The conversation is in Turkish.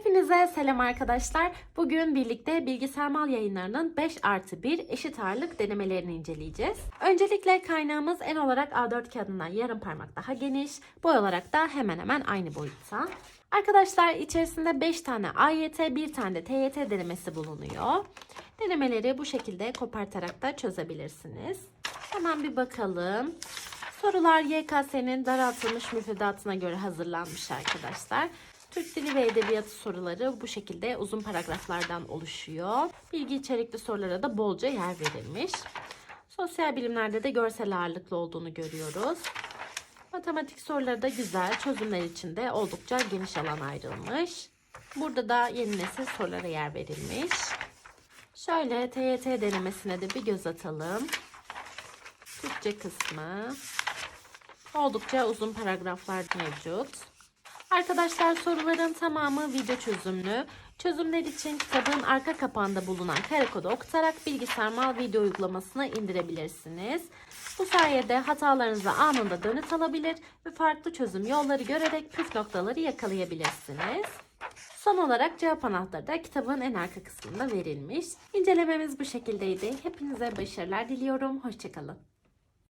Hepinize selam arkadaşlar. Bugün birlikte Bilgisayar Mal yayınlarının 5 artı 1 eşit ağırlık denemelerini inceleyeceğiz. Öncelikle kaynağımız en olarak A4 kağıdından yarım parmak daha geniş, boy olarak da hemen hemen aynı boyutta. Arkadaşlar içerisinde 5 tane AYT, 1 tane de TYT denemesi bulunuyor. Denemeleri bu şekilde kopartarak da çözebilirsiniz. Hemen bir bakalım. Sorular YKS'nin daraltılmış müfredatına göre hazırlanmış arkadaşlar. Türk Dili ve Edebiyatı soruları bu şekilde uzun paragraflardan oluşuyor. Bilgi içerikli sorulara da bolca yer verilmiş. Sosyal bilimlerde de görsel ağırlıklı olduğunu görüyoruz. Matematik soruları da güzel. Çözümler için de oldukça geniş alan ayrılmış. Burada da yeni nesil sorulara yer verilmiş. Şöyle TYT denemesine de bir göz atalım. Türkçe kısmı. Oldukça uzun paragraflar mevcut. Arkadaşlar soruların tamamı video çözümlü. Çözümler için kitabın arka kapağında bulunan kare kodu okutarak bilgisayar mal video uygulamasını indirebilirsiniz. Bu sayede hatalarınıza anında dönüt alabilir ve farklı çözüm yolları görerek püf noktaları yakalayabilirsiniz. Son olarak cevap anahtarı da kitabın en arka kısmında verilmiş. İncelememiz bu şekildeydi. Hepinize başarılar diliyorum. Hoşçakalın.